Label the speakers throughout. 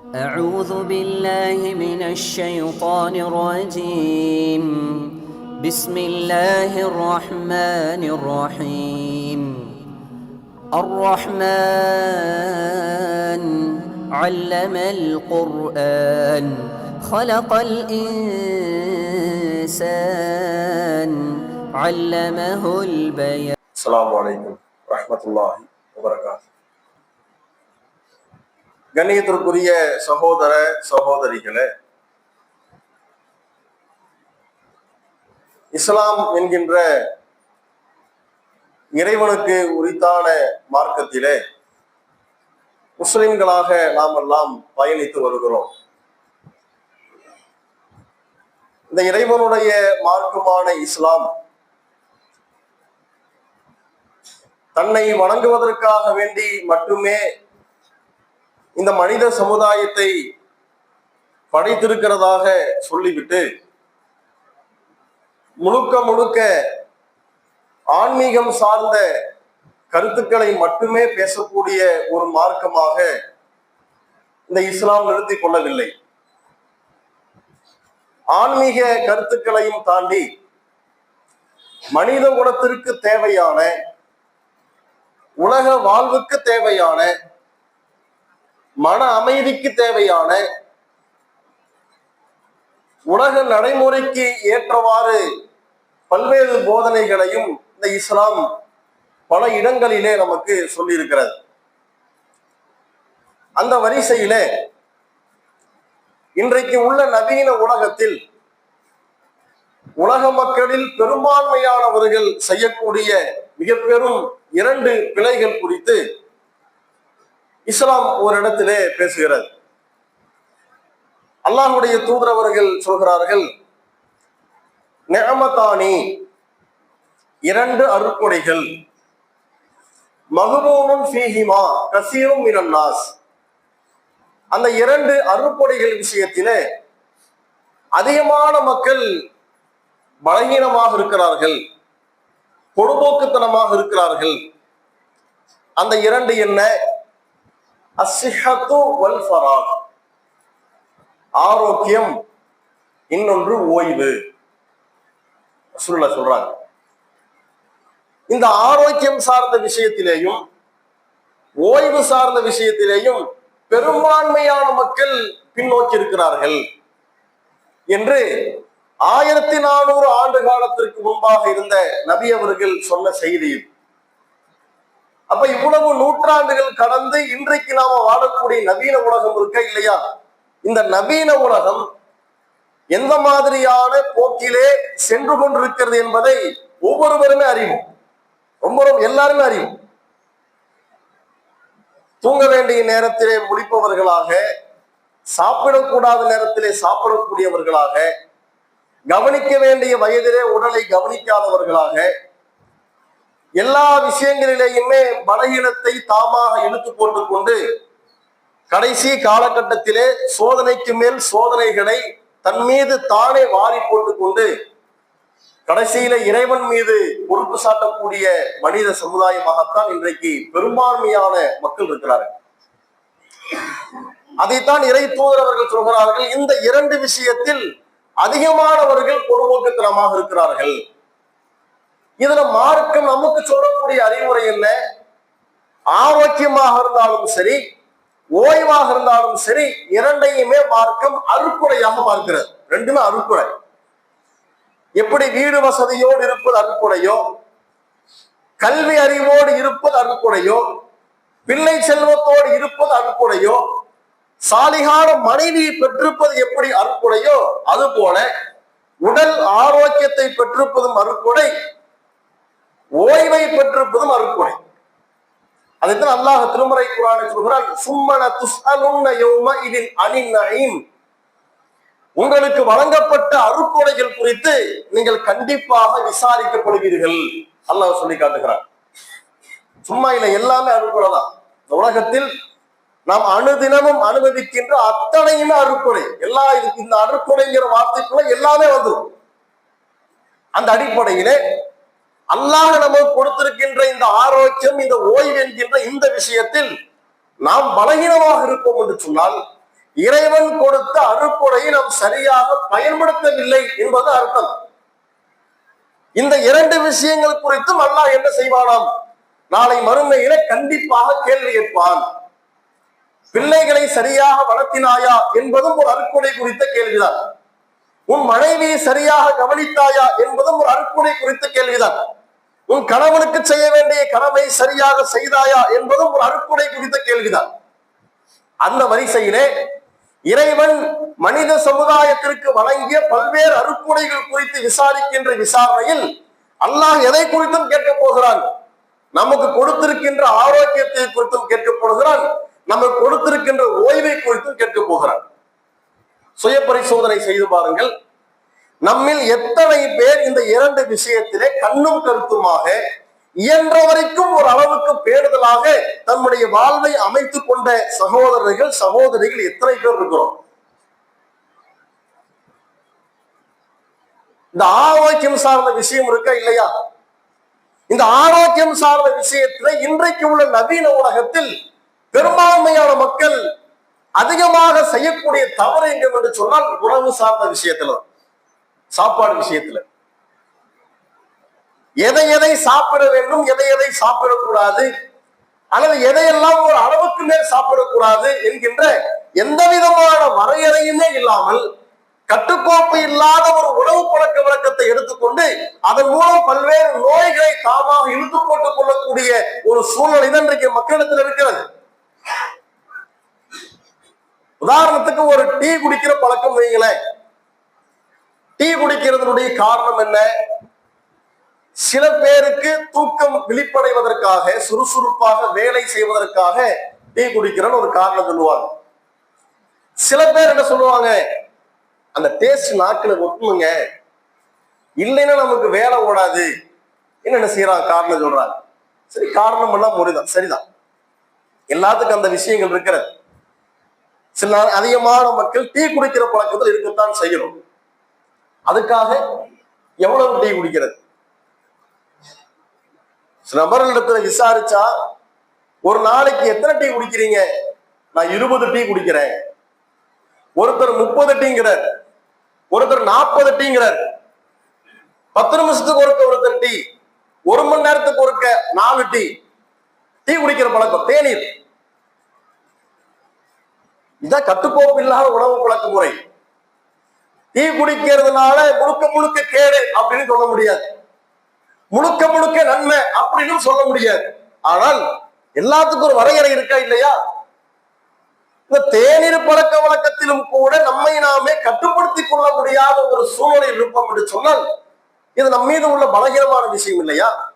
Speaker 1: أعوذ بالله من الشيطان الرجيم. بسم الله الرحمن الرحيم. الرحمن علم القرآن خلق الإنسان علمه البيان.
Speaker 2: السلام عليكم ورحمة الله وبركاته. கண்ணியத்திற்குரிய சகோதர சகோதரிகளே இஸ்லாம் என்கின்ற இறைவனுக்கு உரித்தான மார்க்கத்திலே முஸ்லிம்களாக நாம் எல்லாம் பயணித்து வருகிறோம். இந்த இறைவனுடைய மார்க்கமான இஸ்லாம் தன்னை வணங்குவதற்காக வேண்டி மட்டுமே இந்த மனித சமுதாயத்தை படைத்திருக்கிறதாக சொல்லிவிட்டு முழுக்க முழுக்க ஆன்மீகம் சார்ந்த கருத்துக்களை மட்டுமே பேசக்கூடிய ஒரு மார்க்கமாக இந்த இஸ்லாம் நிறுத்திக் கொள்ளவில்லை. ஆன்மீக கருத்துக்களையும் தாண்டி மனித குலத்திற்கு தேவையான உலக வாழ்வுக்கு தேவையான மன அமைதிக்கு தேவையான உலக நடைமுறைக்கு ஏற்றவாறு பல்வேறு போதனைகளையும் இந்த இஸ்லாம் பல இடங்களிலே நமக்கு சொல்லியிருக்கிறது. அந்த வரிசையிலே இன்றைக்கு உள்ள நவீன உலகத்தில் உலக மக்களில் பெரும்பான்மையானவர்கள் செய்யக்கூடிய மிக பெரும் இரண்டு பிழைகள் குறித்து இஸ்லாம் ஒரு இடத்திலே பேசுகிறது. அல்லாஹுடைய தூதரவர்கள் சொல்கிறார்கள் நெமதானி இரண்டு அருட்கொடைகள் மகுபூனும் ஃபீஹிமா கசீரும் மினன்னாஸ். அந்த இரண்டு அருட்கொடைகள் விஷயத்திலே அதிகமான மக்கள் பலகீனமாக இருக்கிறார்கள் பொடுபோக்குத்தனமாக இருக்கிறார்கள். அந்த இரண்டு என்ன? அசிஹத்து வல் ஃபராக். ஆரோக்கியம் இன்னொன்று ஓய்வு. சொல்ல சொல்றாங்க. இந்த ஆரோக்கியம் சார்ந்த விஷயத்திலேயும் ஓய்வு சார்ந்த விஷயத்திலேயும் பெரும்பான்மையான மக்கள் பின்னோக்கி இருக்கிறார்கள் என்று ஆயிரத்தி நானூறு ஆண்டு காலத்திற்கு முன்பாக இருந்த நபி அவர்கள் சொன்ன செய்தி அப்ப இவ்வளவு நூற்றாண்டுகள் கடந்து இன்றைக்கு நாம வாழக்கூடிய நவீன உலகம் இருக்க இல்லையா? இந்த நவீன உலகம் எந்த மாதிரியான போக்கிலே சென்று கொண்டிருக்கிறது என்பதை ஒவ்வொருவருமே அறிவோம். ரொம்ப ரொம்ப எல்லாருமே அறிவோம். தூங்க வேண்டிய நேரத்திலே முழிப்பவர்களாக சாப்பிடக்கூடாத நேரத்திலே சாப்பிடக்கூடியவர்களாக கவனிக்க வேண்டிய வயதிலே உடலை கவனிக்காதவர்களாக எல்லா விஷயங்களிலேயுமே பலகீனத்தை தாமாக இழுத்து போட்டுக் கொண்டு கடைசி காலகட்டத்திலே சோதனைக்கு மேல் சோதனைகளை தன் மீது தானே வாரி போட்டுக் கொண்டு கடைசியில இறைவன் மீது பொறுப்பு சாட்டக்கூடிய மனித சமுதாயமாகத்தான் இன்றைக்கு பெரும்பான்மையான மக்கள் இருக்கிறார்கள். அதைத்தான் இறை தூதரவர்கள் சொல்கிறார்கள் இந்த இரண்டு விஷயத்தில் அதிகமானவர்கள் பொறுப்போக்குத்தனமாக இருக்கிறார்கள். இதுல மார்க்கம் நமக்கு சொல்லக்கூடிய அறிவுரை என்ன? ஆரோக்கியமாக இருந்தாலும் சரி ஓய்வாக இருந்தாலும் சரி இரண்டையுமே மார்க்கம் அறுக்குறையாக பார்க்கிறது ரெண்டுமே அறுக்குறை. எப்படி வீடு வசதியோடு இருப்பது அறுக்குறையோ கல்வி அறிவோடு இருப்பது அறுக்குறையோ பிள்ளை செல்வத்தோடு இருப்பது அறுக்குறையோ சாலிகான மனைவியை பெற்றிருப்பது எப்படி அறுக்குறையோ அது போல உடல் ஆரோக்கியத்தை பெற்றிருப்பதும் அறுக்குறை. ஓய்வை பெற்றிருப்பதும் அறுக்குறை அதைத்தான் அல்லாஹ் திருமறை குரானை சொல்கிறான் சும்மன துஸ்அலுன்ன யௌம இதில் அனின் உங்களுக்கு வழங்கப்பட்ட அருட்கொடைகள் குறித்து நீங்கள் கண்டிப்பாக விசாரிக்கப்படுவீர்கள். அல்லாஹ் சொல்லி காட்டுகிறார் சும்மா இல்ல எல்லாமே அருட்கொடை தான். இந்த உலகத்தில் நாம் அணுதினமும் அனுமதிக்கின்ற அத்தனையுமே அருட்கொடை எல்லா இதுக்கு இந்த அருட்கொடைங்கிற வார்த்தைக்குள்ள எல்லாமே வந்துடும் அந்த அடிப்படையிலே அல்லாஹ் நமக்கு கொடுத்திருக்கின்ற இந்த ஆரோக்கியம் இந்த ஓய்வு என்கின்ற இந்த விஷயத்தில் நாம் பலகீனமாக இருப்போம் என்று சொன்னால் இறைவன் கொடுத்த அறுப்புடையை நாம் சரியாக பயன்படுத்தவில்லை என்பது அர்த்தம். இந்த இரண்டு விஷயங்கள் குறித்தும் அல்லாஹ் என்ன செய்வானாம்? நாளை மறுமையில கண்டிப்பாக கேள்வி கேட்பான். பிள்ளைகளை சரியாக வளர்த்தினாயா என்பதும் ஒரு அறுக்குடை குறித்த கேள்விதான். உன் மனைவியை சரியாக கவனித்தாயா என்பதும் ஒரு அறுக்குடை குறித்த கேள்விதான். உன் கணவனுக்கு செய்ய வேண்டிய கடமை சரியாக செய்தாயா என்பதும் ஒரு அறுப்புடை குறித்த கேள்விதான். அந்த வரிசையிலே இறைவன் மனித சமுதாயத்திற்கு வழங்கிய பல்வேறு அறுப்புடைகள் குறித்து விசாரிக்கின்ற விசாரணையில் அல்லாஹ் எதை குறித்தும் கேட்கப் போகிறான்? நமக்கு கொடுத்திருக்கின்ற ஆரோக்கியத்தை குறித்தும் கேட்கப் போகிறான். நமக்கு கொடுத்திருக்கின்ற ஓய்வை குறித்தும் கேட்கப் போகிறான். சுய பரிசோதனை செய்து பாருங்கள். நம்மில் எத்தனை பேர் இந்த இரண்டு விஷயத்திலே கண்ணும் கருத்துமாக இயன்ற வரைக்கும் ஒரு அளவுக்கு பேடுதலாக தன்னுடைய வாழ்வை அமைத்துக் கொண்ட சகோதரர்கள் சகோதரிகள் எத்தனை பேர் இருக்கிறோம் இந்த ஆரோக்கியம் சார்ந்த விஷயம் இருக்கா இல்லையா இந்த ஆரோக்கியம் சார்ந்த விஷயத்துல இன்றைக்கு உள்ள நவீன உலகத்தில் பெரும்பான்மையான மக்கள் அதிகமாக செய்யக்கூடிய தவறு எங்க என்று சொன்னால் உணவு சார்ந்த விஷயத்துல தான். சாப்பாடு விஷயத்துல. எதை எதை சாப்பிட வேண்டும் எதை எதை சாப்பிடக்கூடாது அல்லது எதையெல்லாம் ஒரு அளவுக்கு மேல் சாப்பிடக்கூடாது என்கின்ற எந்த விதமான வரையறையுமே இல்லாமல் கட்டுக்கோப்பு இல்லாத ஒரு உணவு பழக்க வழக்கத்தை எடுத்துக்கொண்டு அதன் மூலம் பல்வேறு நோய்களை தாமாக இழுத்து போட்டுக் கொள்ளக்கூடிய ஒரு சூழ்நிலை தான் இன்றைக்கு மக்களிடத்தில் இருக்கிறது. உதாரணத்துக்கு ஒரு டீ குடிக்கிற பழக்கம் வைங்களேன் டீ குடிக்கிறதுடைய காரணம் என்ன? சில பேருக்கு தூக்கம் விழிப்படைவதற்காக சுறுசுறுப்பாக வேலை செய்வதற்காக டீ குடிக்கிறன்னு ஒரு காரணம் சொல்லுவாங்க. சில பேர் என்ன சொல்லுவாங்க? அந்த டேஸ்ட் நாக்கில் ஒட்டுமுங்க இல்லைன்னா நமக்கு வேலை ஓடாது. என்னென்ன செய்யறாங்க காரணம் சொல்றாங்க. சரி காரணம் எல்லாம் முறைதான் சரிதான். எல்லாத்துக்கும் அந்த விஷயங்கள் இருக்கிறது. சில அதிகமான மக்கள் டீ குடிக்கிற பழக்கத்தில் இருக்கத்தான் செய்யணும். அதுக்காக எவ்வளவு டீ குடிக்கிறது? நபர்களிடத்துல விசாரிச்சா ஒரு நாளைக்கு எத்தனை டீ குடிக்கிறீங்க? நான் இருபது டீ குடிக்கிறேன். ஒருத்தர் முப்பது டீங்கிறார். ஒருத்தர் நாற்பது டீங்கிறார். பத்து நிமிஷத்துக்கு ஒருக்க ஒருத்தர் டீ ஒரு மணி நேரத்துக்கு ஒருக்க நாலு டீ. டீ குடிக்கிற பழக்கம் தேநீர். இதான் கட்டுக்கோப்பு இல்லாத உணவு பழக்க முறை டீ குடிக்கிறதுனால முழுக்க முழுக்க கேடு அப்படின்னு சொல்ல முடியாது. முழுக்க முழுக்க நன்மை அப்படின்னு சொல்ல முடியாது. ஆனால் எல்லாத்துக்கும் ஒரு வரையறை இருக்கா இல்லையா? இந்த தேநீர் பழக்க வழக்கத்திலும் கூட நம்மை நாமே கட்டுப்படுத்திக் கொள்ள முடியாத ஒரு சூழ்நிலை இருப்போம் என்று சொன்னால் இது நம்ம மீது உள்ள பலகீனமான விஷயம் இல்லையா?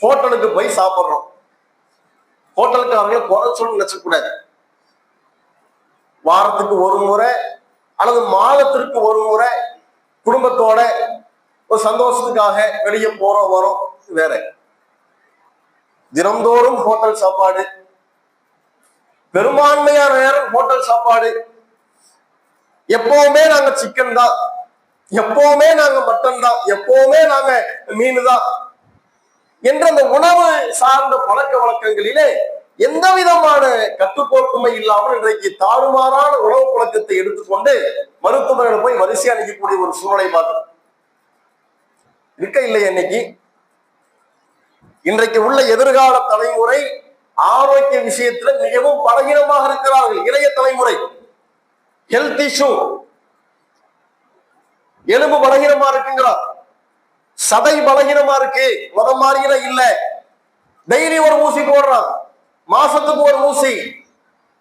Speaker 2: ஹோட்டலுக்கு போய் சாப்பிடுறோம் ஹோட்டலுக்கு குறை சொல்லி நினைச்சக்கூடாது. வாரத்துக்கு ஒரு முறை அல்லது மாதத்திற்கு ஒரு முறை குடும்பத்தோட ஒரு சந்தோஷத்துக்காக வெளியே போறோம் வரோம் வேற. தினந்தோறும் ஹோட்டல் சாப்பாடு. பெரும்பான்மையான நேரம் ஹோட்டல் சாப்பாடு. எப்பவுமே நாங்க சிக்கன் தான். எப்பவுமே நாங்க மட்டன் தான். எப்பவுமே நாங்க மீன் தான். என்ற அந்த உணவு சார்ந்த பழக்க வழக்கங்களிலே எந்த விதமான கட்டுக்கோப்புமை இல்லாமல் இன்றைக்கு தாறுமாறான உணவு பழக்கத்தை எடுத்துக்கொண்டு மருத்துவர்கள் போய் வரிசையா நிற்கக்கூடிய ஒரு சூழ்நிலை பார்க்கணும் இருக்க இல்லை இன்னைக்கு? இன்றைக்கு உள்ள எதிர்கால தலைமுறை ஆரோக்கிய விஷயத்துல மிகவும் பலகீனமாக இருக்கிறார்கள். இளைய தலைமுறை. ஹெல்த் இஷ்யூ எலும்பு பலகீனமா இருக்குங்களா? சதை பலகீனமா இருக்கு. உரம் மாறியில இல்ல. டெய்லி ஒரு ஊசி போடுறான். மாசத்துக்கு ஒரு ஊசி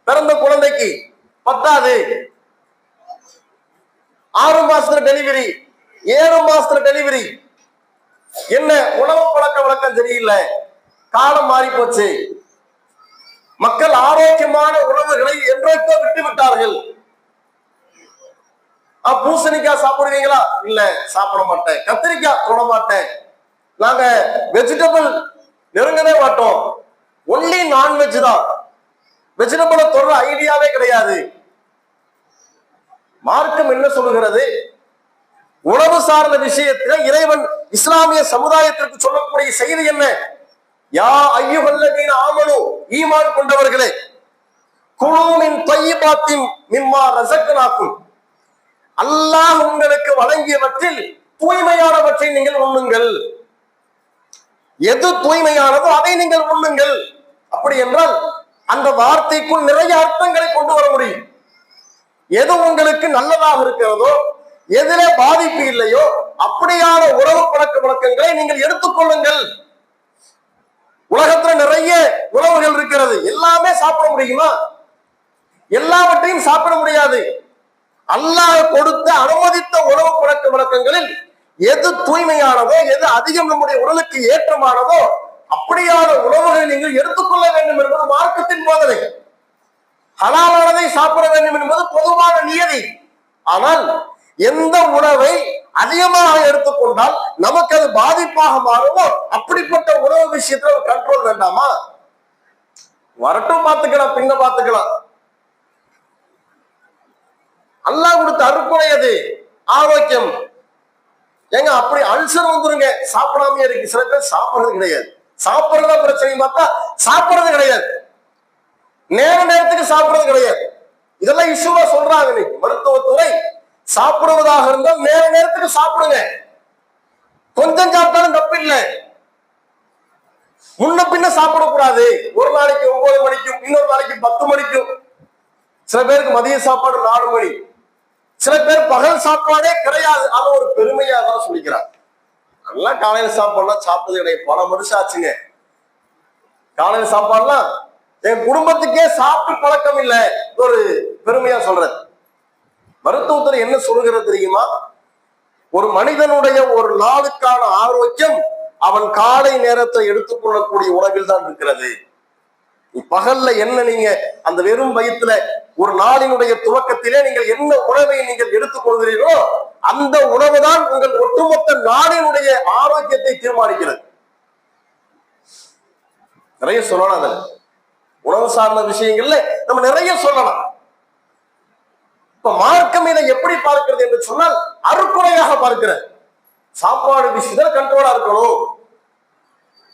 Speaker 2: பிறந்த குழந்தைக்கு பத்தாது. ஆறு மாசத்துல டெலிவரி ஏழு மாசத்துல டெலிவரி என்ன உணவு பழக்க வழக்கம் சரியில்லை. காலம் மாறி போச்சு மக்கள் ஆரோக்கியமான உணவுகளை என்றைக்கோ விட்டு விட்டார்கள். பூசணிக்காய் சாப்பிடுவீங்களா? இல்ல சாப்பிட மாட்டேன். கத்திரிக்காய் தொட மாட்டேன். நாங்க வெஜிடபிள் நெருங்கவே மாட்டோம். ஒன்லி நான்வெஜ் தான். வெஜிடபிளை தொடர ஐடியாவே கிடையாது. மார்க்கம் என்ன சொல்லுகிறது? உணவு சார்ந்த விஷயத்துல இறைவன் இஸ்லாமிய சமுதாயத்திற்கு சொல்லக்கூடிய செய்தி என்ன? யா ஐயுகல்லதீன ஆமனு ஈமான் கொண்டவர்களே குழுவின் தொய்யபாத்தின் மிம்மா ரசக்கனாக்கும் அல்லாஹ் உங்களுக்கு வழங்கியவற்றில் தூய்மையானவற்றை நீங்கள் உண்ணுங்கள். எது தூய்மையானதோ அதை நீங்கள் உண்ணுங்கள். அப்படி என்றால் அந்த வார்த்தைக்குள் நிறைய அர்த்தங்களை கொண்டு வர முடியும். எது உங்களுக்கு நல்லதாக இருக்கிறதோ எதில பாதிப்பு இல்லையோ அப்படியான உறவு பழக்க வழக்கங்களை நீங்கள் எடுத்துக்கொள்ளுங்கள் உலகத்துல நிறைய உணவுகள் இருக்கிறது. எல்லாமே சாப்பிட முடியுமா? எல்லாவற்றையும் சாப்பிட முடியாது. அல்லாஹ் கொடுத்த அனுமதித்த உணவு பழக்க வழக்கங்களில் எது தூய்மையானதோ எது அதிகம் நம்முடைய உடலுக்கு ஏற்றமானதோ அப்படியான உறவுகளை நீங்கள் எடுத்துக்கொள்ள வேண்டும் என்பது மார்க்கத்தின் போதனை. ஹலாலானதை சாப்பிட வேண்டும் என்பது பொதுவான நியதி. ஆனால் எந்த உணவை அதிகமாக எடுத்துக்கொண்டால் நமக்கு அது பாதிப்பாக மாறுமோ? அப்படிப்பட்ட உணவு விஷயத்துல ஒரு கண்ட்ரோல் வேண்டாமா? வரட்டும் பார்த்துக்கலாம் பின்ன பார்த்துக்கலாம். அல்லாஹ் கொடுத்த அருக்குறை அது. ஆரோக்கியம். ஏங்க அப்படி அல்சர் வந்துருங்க. சாப்பிடாம இருக்கு. சில பேர் சாப்பிடுறது கிடையாது. சாப்பிடுறதா பிரச்சனை பார்த்தா சாப்பிடுறது கிடையாது. நேர நேரத்துக்கு சாப்பிடுறது கிடையாது. இதெல்லாம் இஷ்யூவா சொல்றாங்க இன்னைக்கு மருத்துவத்துறை சாப்பிடுவதாக இருந்தால் நேர நேரத்துக்கு சாப்பிடுங்க. கொஞ்சம் சாப்பிட்டாலும் தப்பு இல்லை. முன்ன பின்ன சாப்பிடக்கூடாது. ஒரு நாளைக்கு ஒன்பது மணிக்கும் இன்னொரு நாளைக்கு பத்து மணிக்கும். சில பேருக்கு மதிய சாப்பாடு நாலு மணி. சில பேர் பகல் சாப்பாடே கிடையாது. அது ஒரு பெருமையா தான் சொல்லிக்கிறாங்க. நல்லா காலையில சாப்பாடுலாம் சாப்பிட்டது எனக்கு பல வருஷம் ஆச்சுங்க காலையில சாப்பாடுலாம் என் குடும்பத்துக்கே சாப்பிட்டு பழக்கம் இல்லை. ஒரு பெருமையா சொல்றது மருத்துவத்துறை என்ன சொல்கிறது தெரியுமா? ஒரு மனிதனுடைய ஒரு நாளுக்கான ஆரோக்கியம் அவன் காலை நேரத்தை எடுத்துக்கொள்ளக்கூடிய உணவில் தான் இருக்கிறது. பகல்ல என்ன நீங்க அந்த வெறும் வயிற்றுல ஒரு நாளினுடைய துவக்கத்திலே நீங்கள் என்ன உணவை நீங்கள் எடுத்துக்கொள்கிறீர்களோ அந்த உணவு தான் உங்கள் ஒட்டுமொத்த நாடினுடைய ஆரோக்கியத்தை தீர்மானிக்கிறது. நிறைய சொல்லலாம் அதுல. உணவு சார்ந்த விஷயங்கள்ல நம்ம நிறைய சொல்லலாம். இப்ப மார்க்கம் இதை எப்படி பார்க்கிறது என்று சொன்னால் அறுக்குறையாக பார்க்கிறேன் சாப்பாடு விஷயத்தில் கண்ட்ரோலா இருக்கணும்.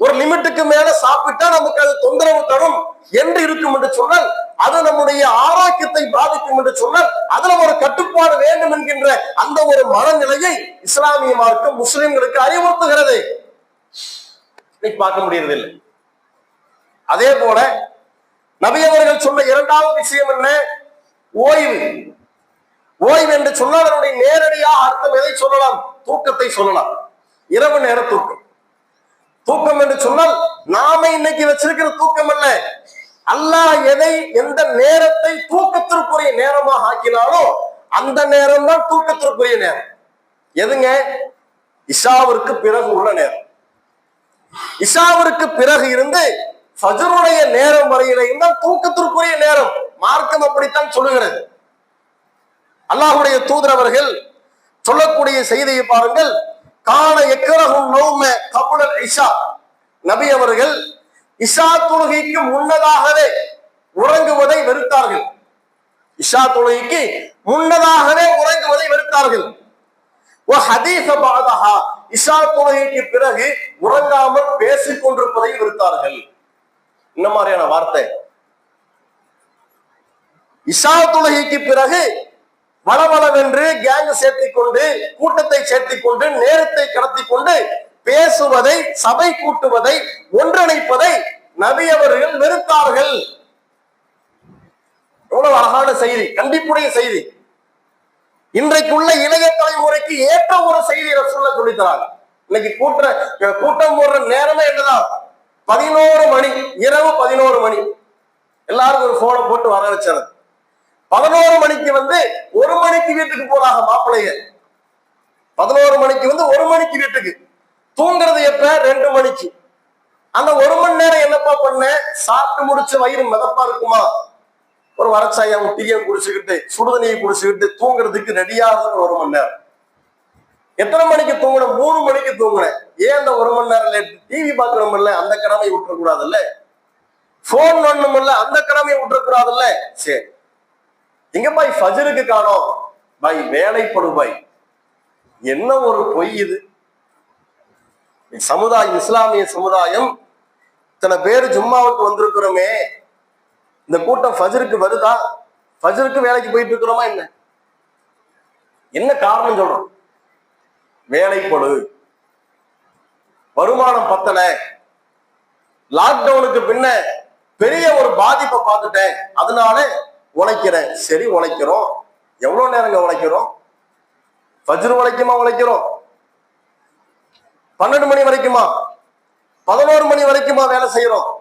Speaker 2: ஒரு லிமிட்டுக்கு மேல சாப்பிட்டா நமக்கு அது தொந்தரவு தரும் என்று இருக்கும் என்று சொன்னால் அது நம்முடைய ஆரோக்கியத்தை பாதிக்கும் என்று சொன்னால் அதுல ஒரு கட்டுப்பாடு வேண்டும் என்கின்ற அந்த ஒரு மனநிலையை இஸ்லாமிய மார்க்கம் முஸ்லிம்களுக்கு அறிவுறுத்துகிறது. இன்னைக்கு பார்க்க முடியறதில்லை. அதே போல நபியவர்கள் சொன்ன இரண்டாவது விஷயம் என்ன? ஓய்வு. ஓய்வு என்று சொன்னால் அதனுடைய நேரடியாக அர்த்தம் எதை சொல்லலாம்? தூக்கத்தை சொல்லலாம். இரவு நேர தூக்கம். தூக்கம் என்று சொன்னால் நாம இன்னைக்கு வச்சிருக்கிற தூக்கம் அல்ல. அல்லாஹ் எதை எந்த நேரத்தை தூக்கத்திற்குரிய நேரமாக ஆக்கினாலோ அந்த நேரம் தான் தூக்கத்திற்குரிய நேரம். எதுங்க? இஷாவிற்கு பிறகு உள்ள நேரம். இஷாவிற்கு பிறகு இருந்து ஃபஜருடைய நேரம் வரையிலையும் தான் தூக்கத்திற்குரிய நேரம். மார்க்கம் அப்படித்தான் சொல்லுகிறது. அல்லாஹுடைய தூதரவர்கள் சொல்லக்கூடிய செய்தியை பாருங்கள். கால எக்கரகும் நோம கபுடல் இஷா. நபி அவர்கள் இஷா தொழுகைக்கு முன்னதாகவே உறங்குவதை வெறுத்தார்கள். இஷா தொழுகைக்கு முன்னதாகவே உறங்குவதை வெறுத்தார்கள். ஓ ஹதீஸ இஷா தொழுகைக்கு பிறகு உறங்காமல் பேசிக் கொண்டிருப்பதை வெறுத்தார்கள். இந்த மாதிரியான வார்த்தை? இஷா தொழுகைக்கு பிறகு வளவளவென்று கேங் சேர்த்திக்கொண்டு கூட்டத்தை சேர்த்திக்கொண்டு நேரத்தை கடத்தி கொண்டு பேசுவதை சபை கூட்டுவதை ஒன்றிணைப்பதை நபி அவர்கள் வெறுத்தார்கள் எவ்வளவு அழகான செய்தி கண்டிப்புடைய செய்தி. இன்றைக்குள்ள இளைய தலைமுறைக்கு ஏற்ற ஒரு செய்தி சொல்ல சொல்லித்தராங்க இன்னைக்கு கூட்ட கூட்டம் போடுற நேரமே என்னதான் பதினோரு மணி இரவு பதினோரு மணி. எல்லாரும் ஒரு போனை போட்டு வர வச்சது பதினோரு மணிக்கு வந்து ஒரு மணிக்கு வீட்டுக்கு போறாங்க மாப்பிள்ளைய. பதினோரு மணிக்கு வந்து ஒரு மணிக்கு வீட்டுக்கு. தூங்குறது எப்ப? ரெண்டு மணிக்கு. அந்த ஒரு மணி நேரம் என்னப்பா பண்ண? சாப்பிட்டு முடிச்ச வயிறு மிதப்பா இருக்குமா? ஒரு வரச்சாயம் டீயம் குடிச்சுக்கிட்டு சுடுதண்ணியை குடிச்சுக்கிட்டு தூங்குறதுக்கு ரெடியாக ஒரு மணி நேரம். எத்தனை மணிக்கு தூங்கினேன்? மூணு மணிக்கு தூங்கினேன். ஏன் அந்த ஒரு மணி நேரம் லேட் டிவி பார்க்கணும்ல அந்த கடமை விட்டுறக்கூடாதுல்ல? போன் பண்ணணும்ல அந்த கடமையை விட்டுறக்கூடாதுல்ல? சரி. எங்க பாய் ஃபஜருக்கு காணோம். பாய் வேலைப்படு பாய் என்ன ஒரு பொய் இது? சமுதாயம் இஸ்லாமிய சமுதாயம் இத்தனை பேர் ஜும்மாவுக்கு வந்திருக்கிறோமே. இந்த கூட்டம் ஃபஜருக்கு வருதா? ஃபஜருக்கு வேலைக்கு போயிட்டு இருக்கிறோமா என்ன? என்ன காரணம் சொல்றோம்? வேலைப்படு. வருமானம் பத்தல. லாக்டவுனுக்கு பின்ன பெரிய ஒரு பாதிப்பை பார்த்துட்டேன். அதனால உழைக்கிறேன் சரி உழைக்கிறோம். எவ்வளவு நேரங்க உழைக்கிறோம்? ஃபஜ்ர் உழைக்குமா உழைக்கிறோம்? பன்னெண்டு மணி வரைக்குமா? பதினோரு மணி வரைக்குமா வேலை செய்யறோம்?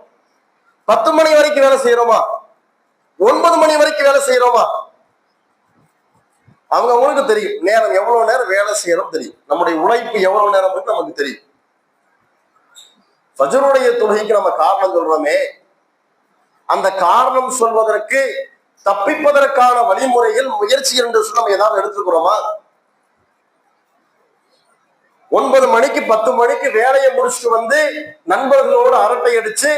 Speaker 2: பத்து மணி வரைக்கும் வேலை செய்யறோமா? ஒன்பது மணி வரைக்கும் வேலை செய்யறோமா? அவங்க அவங்களுக்கு தெரியும். நேரம் எவ்வளவு நேரம் வேலை செய்யறோம் தெரியும். நம்முடைய உழைப்பு எவ்வளவு நேரம் நமக்கு தெரியும். ஃபஜருடைய தொழுகைக்கு நம்ம காரணம் சொல்றோமே. அந்த காரணம் சொல்வதற்கு தப்பிப்பதற்கான வழிமுறைகள் முயற்சி என்று சொல்லி நம்ம ஏதாவது எடுத்துக்கிறோமா? ஒன்பது மணிக்கு பத்து மணிக்கு வேலையை முடிச்சுட்டு வந்து நண்பர்களோடு அரட்டை அடிச்சு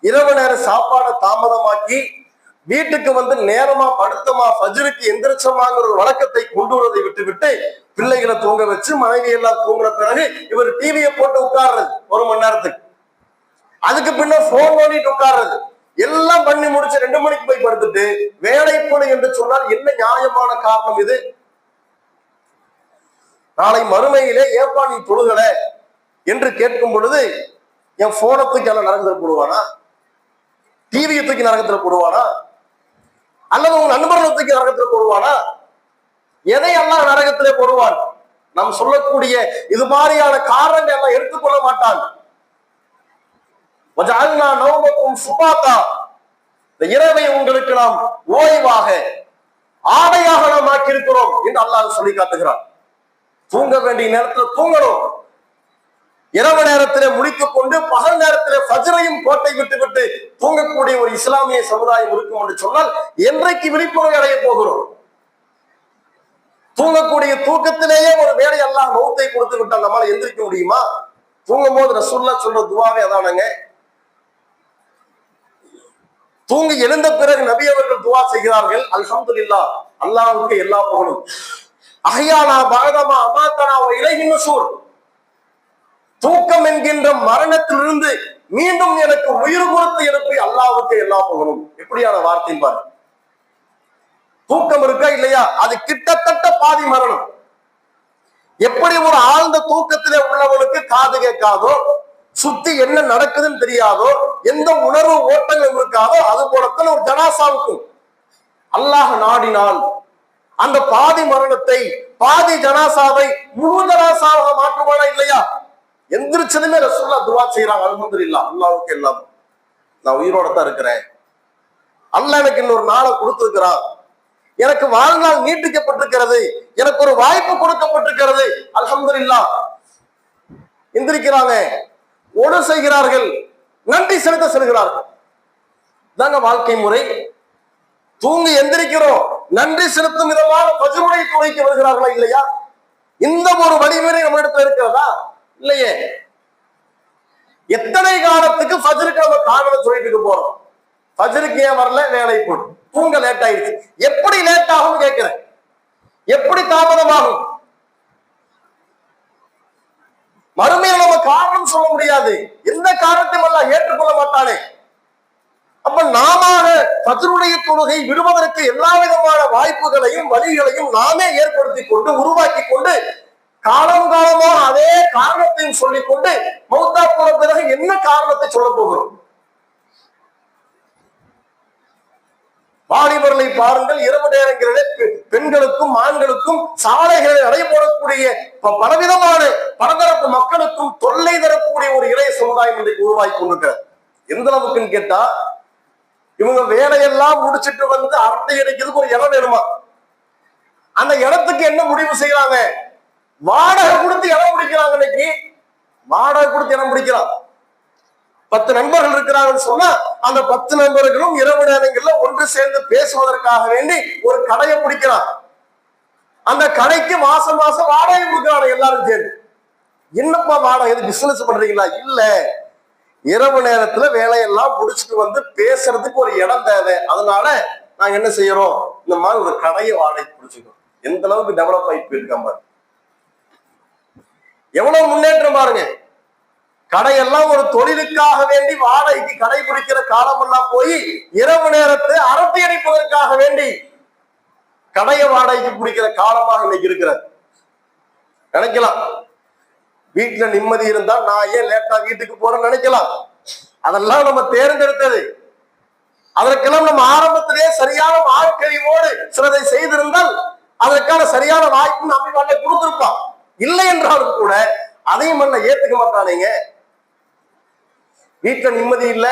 Speaker 2: இரவு நேர சாப்பாடை தாமதமாக்கி வீட்டுக்கு வந்து நேரமா படுத்தமா பஜருக்கு எந்திரிச்சமாங்கிற ஒரு வழக்கத்தை கொண்டு வரதை விட்டு விட்டு பிள்ளைகளை தூங்க வச்சு மனைவி எல்லாம் தூங்குற பிறகு இவர் டிவியை போட்டு உட்கார்றது ஒரு மணி நேரத்துக்கு. அதுக்கு பின்ன போன் பண்ணிட்டு உட்கார்றது. எல்லாம் பண்ணி முடிச்சு ரெண்டு மணிக்கு போய் படுத்துட்டு வேலை என்று சொன்னால் என்ன நியாயமான காரணம் இது? நாளை மறுமையிலே ஏப்பா நீ தொழுகல என்று கேட்கும் பொழுது என் போனை தூக்கி எல்லாம் நரகத்தில் போடுவானா? டிவியை தூக்கி நரகத்தில் போடுவானா? அல்லது உங்க நண்பர்களை தூக்கி நரகத்தில் போடுவானா? எதை எல்லாம் நரகத்திலே போடுவான்? நாம் சொல்லக்கூடிய இது மாதிரியான காரணங்கள் எல்லாம் எடுத்துக்கொள்ள மாட்டான். வஜஅல்னா நௌமக்கும் சுபாத்தா இந்த இரவை உங்களுக்கு நாம் ஓய்வாக ஆடையாக நாம் ஆக்கியிருக்கிறோம் என்று அல்லாஹ் சொல்லி காட்டுகிறார் தூங்க வேண்டிய நேரத்துல தூங்கணும். இரவு நேரத்திலே முடித்துக் கொண்டு பகல் நேரத்திலே ஃபஜ்ரையும் கோட்டை விட்டு விட்டு தூங்கக்கூடிய ஒரு இஸ்லாமிய சமுதாயம் இருக்கும் என்று சொன்னால் என்றைக்கு விழிப்புணர்வு அடைய போகிறோம்? தூங்கக்கூடிய தூக்கத்திலேயே ஒரு வேலை எல்லாம் மௌத்தை கொடுத்து விட்டால் நம்மளால எந்திரிக்க முடியுமா? தூங்கும் போது ரசூல்லா சொல்ற துவாவே அதானங்க. தூங்கி எழுந்த பிறகு நபி அவர்கள் துவா செய்கிறார்கள் அல்ஹமது இல்லா அல்லாவுக்கு எல்லா புகழும். அஹ்யானா பகதமா அமாத்தனா இலகின் சூர் தூக்கம் என்கின்ற மரணத்திலிருந்து மீண்டும் எனக்கு உயிர் கொடுத்து எழுப்பி அல்லாவுக்கு எல்லா புகழும். எப்படியான வார்த்தை பாரு தூக்கம் இருக்கா இல்லையா? அது கிட்டத்தட்ட பாதி மரணம். எப்படி ஒரு ஆழ்ந்த தூக்கத்திலே உள்ளவனுக்கு காது கேட்காதோ சுத்தி என்ன நடக்குதுன்னு தெரியாதோ எந்த உணர்வு ஓட்டங்கள் இருக்காதோ அது போலத்தான் ஒரு ஜனாசாவுக்கும். அல்லாஹ் நாடினால் அந்த பாதி மரணத்தை பாதி ஜனாசாவை முழு ஜனாசாவாக மாற்றுவானா இல்லையா? எந்திரிச்சதுமே ரசூல்லா துவா செய்யறாங்க அல்மது இல்லா அல்லாவுக்கு எல்லாம். நான் உயிரோட தான் இருக்கிறேன். அல்ல எனக்கு இன்னொரு நாளை கொடுத்திருக்கிறான் எனக்கு வாழ்நாள் நீட்டிக்கப்பட்டிருக்கிறது. எனக்கு ஒரு வாய்ப்பு கொடுக்கப்பட்டிருக்கிறது. அல்ஹம்துலில்லாஹ். எந்திரிக்கிறாங்க ஒடு செய்கிறார்கள். நன்றி செலுத்த செல்கிறார்கள். தாங்க வாழ்க்கை முறை. தூங்கி எந்திரிக்கிறோம். நன்றி செலுத்தும் விதமான பசுமுறை துணைக்கு வருகிறார்களா இல்லையா? இந்த ஒரு வழிமுறை நம்ம இடத்துல இருக்கிறதா? இல்லையே. எத்தனை காலத்துக்கு ஃபஜருக்கு நம்ம காரணம் சொல்லிட்டு போறோம். ஃபஜருக்கு ஏன் வரல? வேலை போடும் தூங்க லேட் ஆயிடுச்சு. எப்படி லேட் ஆகும் கேட்கிறேன். எப்படி தாமதமாகும்? மறுமையில நம்ம காரணம் சொல்ல முடியாது. எந்த காரணத்தையும் எல்லாம் ஏற்றுக்கொள்ள மாட்டானே. அப்ப நாம பஜருடைய தொழுகை விடுவதற்கு எல்லா விதமான வாய்ப்புகளையும் வழிகளையும் நாமே ஏற்படுத்தி கொண்டு உருவாக்கி கொண்டு காலம் காலமாக அதே காரணத்தையும் சொல்லிக் கொண்டு மௌத்தா போன பிறகு என்ன காரணத்தை சொல்ல போகிறோம்? வாலிபர்களை பாருங்கள் இரவு நேரங்களிலே பெண்களுக்கும் ஆண்களுக்கும் சாலைகளில் நடைபெறக்கூடிய பலவிதமான பலதரப்பு மக்களுக்கும் தொல்லை தரக்கூடிய ஒரு இளைய சமுதாயம் இன்றைக்கு உருவாகி கொண்டிருக்கிறது. எந்த அளவுக்குன்னு கேட்டா இவங்க வேலையெல்லாம் முடிச்சிட்டு வந்து அரட்டை அடிக்கிறதுக்கு ஒரு இடம் வேணுமா? அந்த இடத்துக்கு என்ன முடிவு செய்யறாங்க? வாடகை கொடுத்து இடம் பிடிக்கிறாங்க இன்னைக்கு. வாடகை கொடுத்து இடம் பிடிக்கிறான். பத்து நண்பர்கள் இருக்கிறாங்கன்னு சொன்னா அந்த பத்து நண்பர்களும் இரவு நேரங்கள்ல ஒன்று சேர்ந்து பேசுவதற்காக வேண்டி ஒரு கடையை பிடிக்கிறான் அந்த கடைக்கு மாசம் மாசம் வாடகை கொடுக்கிறாங்க எல்லாரும் சேர்ந்து. என்னப்பா வாடகை? இது பிசினஸ் பண்றீங்களா? இல்ல. இரவு நேரத்துல வேலையெல்லாம் முடிச்சுட்டு வந்து பேசுறதுக்கு ஒரு இடம் தேவை. அதனால நாங்க என்ன செய்யறோம்? இந்த மாதிரி ஒரு கடையை வாடகைக்கு பிடிச்சிக்கிறோம் எந்த அளவுக்கு டெவலப் ஆகி போயிருக்காம எவ்வளவு முன்னேற்றம் பாருங்க. கடையெல்லாம் ஒரு தொழிலுக்காக வேண்டி வாடகைக்கு கடை பிடிக்கிற காலமெல்லாம் போய் இரவு நேரத்தை அரட்டை அடிப்பதற்காக வேண்டி கடைய வாடகைக்கு பிடிக்கிற காலமாக இன்னைக்கு இருக்கிறது. நினைக்கலாம். வீட்டுல நிம்மதி இருந்தா நான் ஏன் லேட்டா வீட்டுக்கு போறேன்னு நினைக்கலாம். அதெல்லாம் நம்ம தேர்ந்தெடுத்தது. அதற்கெல்லாம் நம்ம ஆரம்பத்திலேயே சரியான வாழ்க்கையோடு சிலதை செய்திருந்தால் அதற்கான சரியான வாய்ப்பு நம்ம கொடுத்திருப்பான் இல்லை என்றாலும் கூட அதையும் மண்ண ஏத்துக்க மாட்டானீங்க வீட்டுல நிம்மதி இல்ல.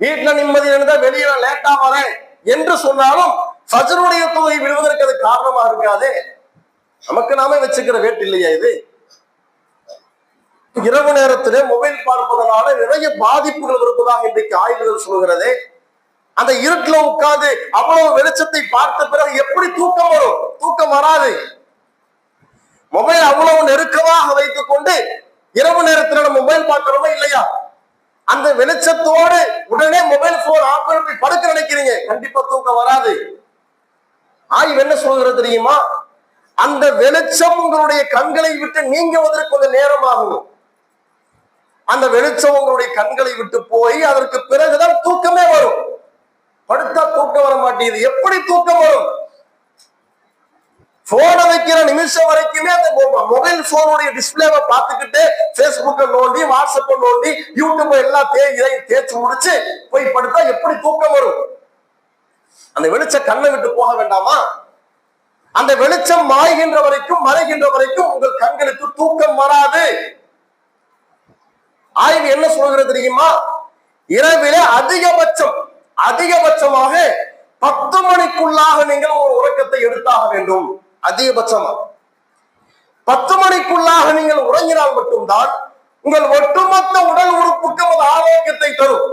Speaker 2: வீட்டுல நிம்மதி இருந்தா வெளியில லேட்டா வரேன் என்று சொன்னாலும் ஃபஜருடைய தொகை விழுவதற்கு அது காரணமா இருக்காது. நமக்கு நாமே வச்சுக்கிற வேட்டு இல்லையா இது? இரவு நேரத்திலே மொபைல் பார்ப்பதனால நிறைய பாதிப்புகள் இருப்பதாக இன்றைக்கு ஆய்வுகள் சொல்கிறது அந்த இருட்டுல உட்கார்ந்து அவ்வளவு வெளிச்சத்தை பார்த்த பிறகு எப்படி தூக்கம் வரும்? தூக்கம் வராது. மொபைல் அவ்வளவு நெருக்கமாக வைத்துக் கொண்டு இரவு நேரத்துல நம்ம மொபைல் பார்க்கிறோமா இல்லையா? அந்த வெளிச்சத்தோடு உடனே மொபைல் போன் ஆஃப் பண்ணி படுக்க நினைக்கிறீங்க. கண்டிப்பா தூக்கம் வராது. ஆய்வு என்ன சொல்கிறது தெரியுமா? அந்த வெளிச்சம் உங்களுடைய கண்களை விட்டு நீங்க நீங்குவதற்கு கொஞ்சம் நேரம் ஆகும் அந்த வெளிச்சம் உங்களுடைய கண்களை விட்டு போய் அதற்கு பிறகுதான் தூக்கமே வரும். படுத்தா தூக்கம் வர மாட்டேங்குது. எப்படி தூக்கம் வரும்? போனை வைக்கிற நிமிஷம் வரைக்குமே அந்த மொபைல் போனுடைய டிஸ்பிளேவை பார்த்துக்கிட்டு பேஸ்புக்கை நோண்டி வாட்ஸ்அப்பை நோண்டி யூடியூப் எல்லாம் தே இதையும் தேய்ச்சி முடிச்சு போய் படுத்தா எப்படி தூக்கம் வரும்? அந்த வெளிச்ச கண்ணை விட்டு போக வேண்டாமா? அந்த வெளிச்சம் மாய்கின்ற வரைக்கும் மறைகின்ற வரைக்கும் உங்கள் கண்களுக்கு தூக்கம் வராது. ஆய்வு என்ன சொல்கிறது தெரியுமா? இரவிலே அதிகபட்சம் அதிகபட்சமாக பத்து மணிக்குள்ளாக நீங்கள் ஒரு உறக்கத்தை எடுத்தாக வேண்டும். அதிகபட்சமா. பத்து மணிக்குள்ளாக நீங்கள் உறங்கினால் மட்டும்தான் உங்கள் ஒட்டுமொத்த உடல் உறுப்புக்கும் அது ஆரோக்கியத்தை தரும்.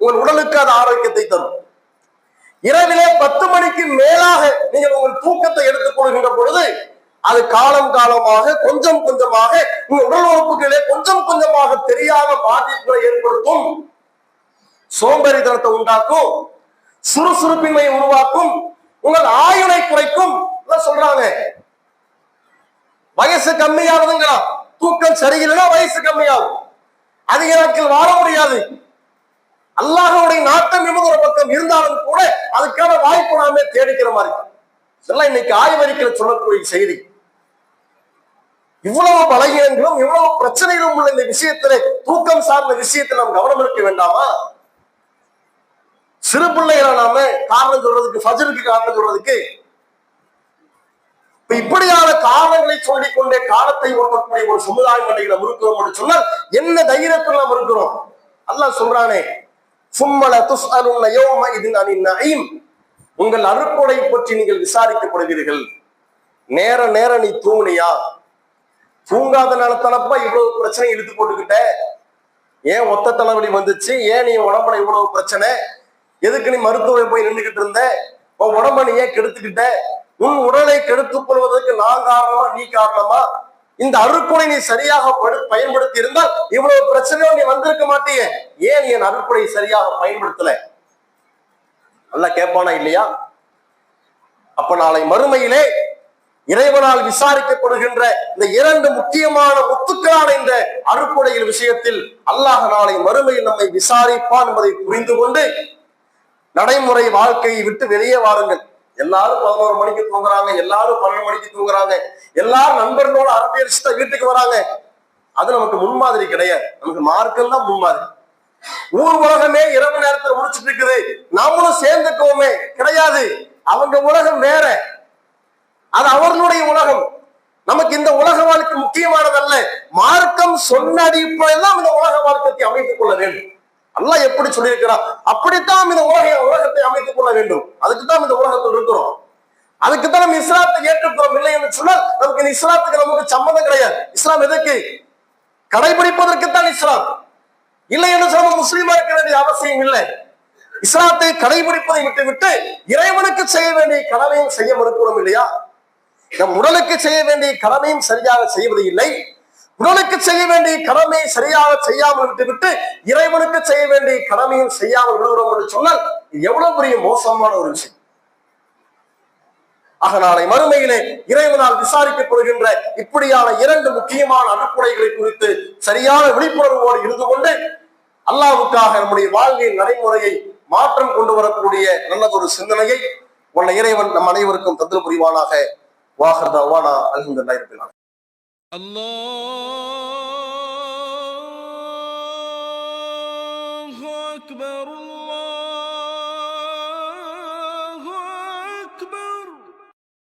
Speaker 2: உங்கள் உடலுக்கு அது ஆரோக்கியத்தை தரும். இரவிலே பத்து மணிக்கு மேலாக நீங்கள் உங்கள் தூக்கத்தை எடுத்துக் கொள்கின்ற பொழுது அது காலம் காலமாக கொஞ்சம் கொஞ்சமாக உங்கள் உடல் உறுப்புகளே கொஞ்சம் கொஞ்சமாக தெரியாத பாதிப்புகளை ஏற்படுத்தும். சோம்பேறித்தனத்தை உண்டாக்கும். சுறுசுறுப்பின்மையை உருவாக்கும். உங்கள் ஆயுளை குறைக்கும். சொல்றாங்க. வயசு கம்மியாகுதுங்கிறான் தூக்கம் சரியில்லைன்னா வயசு கம்மியாகும். அதிக நாட்கள் வாழ முடியாது. அல்லாஹனுடைய நாட்டம் என்பது ஒரு பக்கம் இருந்தாலும் கூட அதுக்கான வாய்ப்பு நாமே தேடிக்கிற மாதிரி. இதெல்லாம் இன்னைக்கு ஆய்வறிக்கையில் சொல்லக்கூடிய செய்தி. இவ்வளவு பலகீனங்களும் இவ்வளவு பிரச்சனைகளும் உள்ள இந்த விஷயத்துல தூக்கம் சார்ந்த விஷயத்துல நாம் கவனம் இருக்க வேண்டாமா? சிறு பிள்ளைகளை நாம காரணம் சொல்றதுக்கு ஃபஜருக்கு காரணம் சொல்றதுக்கு இப்படியான காரணங்களை சொல்லிக் கொண்டே காலத்தை ஓட்டக்கூடிய ஒரு சமுதாயம் அன்னைக்கு இருக்கிறோம் என்று சொன்னால் என்ன தைரியத்தில் நாம் இருக்கிறோம்? அல்லாஹ் சொல்றானே சும்மல துஸ் யௌம இதின் அனின் நஈம் உங்கள் அருட்கொடை பற்றி நீங்கள் விசாரிக்கப்படுவீர்கள். நேர நேர நீ தூங்குனியா? தூங்காதனால நலத்தனப்பா இவ்வளவு பிரச்சனை இழுத்து போட்டுக்கிட்ட? ஏன் ஒத்த தலைவலி வந்துச்சு? ஏன் நீ உடம்புல இவ்வளவு பிரச்சனை? எதுக்கு நீ மருத்துவரை போய் நின்றுகிட்டு இருந்த? உன் உடம்ப நீ ஏன் கெடுத்துக்கிட்ட? உன் உடலை கெடுத்துக் கொள்வதற்கு நான் காரணமா நீ காரணமா? இந்த அருட்கொடை நீ சரியாக படு- பயன்படுத்தி இருந்தால் இவ்வளவு பிரச்சனையோ நீ வந்திருக்க மாட்டியே. ஏன் நீ என் அருட்கொடை சரியாக பயன்படுத்தல? நல்லா கேட்பானா இல்லையா? அப்ப நாளை மறுமையிலே இறைவனால் விசாரிக்கப்படுகின்ற இந்த இரண்டு முக்கியமான முத்துக்களான இந்த அருட்கொடையின் விஷயத்தில் அல்லாஹ் நாளை மறுமையில் நம்மை விசாரிப்பான் என்பதை புரிந்து கொண்டு நடைமுறை வாழ்க்கையை விட்டு வெளியே வாருங்கள். எல்லாரும் பதினோரு மணிக்கு தூங்குறாங்க எல்லாரும் பன்னெண்டு மணிக்கு தூங்குறாங்க. எல்லாரும் நண்பர்களோட அரட்டை வீட்டுக்கு வராங்க. அது நமக்கு முன்மாதிரி கிடையாது. நமக்கு மார்க்கம் தான் முன்மாதிரி. ஊர் உலகமே இரவு நேரத்துல முடிச்சிட்டு இருக்குது. நாமளும் சேர்ந்துக்கோமே. கிடையாது. அவங்க உலகம் வேற. அது அவர்களுடைய உலகம். நமக்கு இந்த உலக வாழ்க்கை முக்கியமானதல்ல. மார்க்கம் சொன்ன அடிப்படையில் தான் இந்த உலக வாழ்க்கையை அமைத்துக் கொள்ள வேண்டும். அல்லாஹ் எப்படி சொல்லியிருக்கிறான்? அப்படித்தான் இந்த உலக உலகத்தை அமைத்துக் கொள்ள வேண்டும். அதுக்கு தான் இந்த உலகத்தில் இருக்கிறோம். அதுக்கு தான் நம்ம இஸ்லாத்தை ஏற்றுக்கிறோம் இல்லை என்று சொன்னால் நமக்கு இந்த இஸ்லாத்துக்கு நமக்கு சம்மந்தம் கிடையாது. இஸ்லாம் எதுக்கு? கடைபிடிப்பதற்குத்தான் இஸ்லாம். இல்லை என்று சொன்ன முஸ்லீமா இருக்க வேண்டிய அவசியம் இல்லை. இஸ்லாத்தை கடைபிடிப்பதை விட்டு விட்டு இறைவனுக்கு செய்ய வேண்டிய கடமையும் செய்ய மறுக்கிறோம் இல்லையா? நம் உடலுக்கு செய்ய வேண்டிய கடமையும் சரியாக செய்வது இல்லை உடலுக்கு செய்ய வேண்டிய கடமையை சரியாக செய்யாமல் விட்டுவிட்டு இறைவனுக்கு செய்ய வேண்டிய கடமையும் செய்யாமல் விடுகிறோம் என்று சொன்னால் எவ்வளவு பெரிய மோசமான ஒரு விஷயம். ஆக நாளை மறுமையிலே இறைவனால் விசாரிக்கப்படுகின்ற இப்படியான இரண்டு முக்கியமான அனுப்புடைகளை குறித்து சரியான விழிப்புணர்வோடு இருந்து கொண்டு அல்லாவுக்காக நம்முடைய வாழ்வின் நடைமுறையை மாற்றம் கொண்டு வரக்கூடிய நல்லதொரு சிந்தனையை உன்னை இறைவன் நம் அனைவருக்கும் தந்திர புரிவானாக வாஹர் தவானா அல்ஹம்துலில்லாஹி
Speaker 3: الله أكبر الله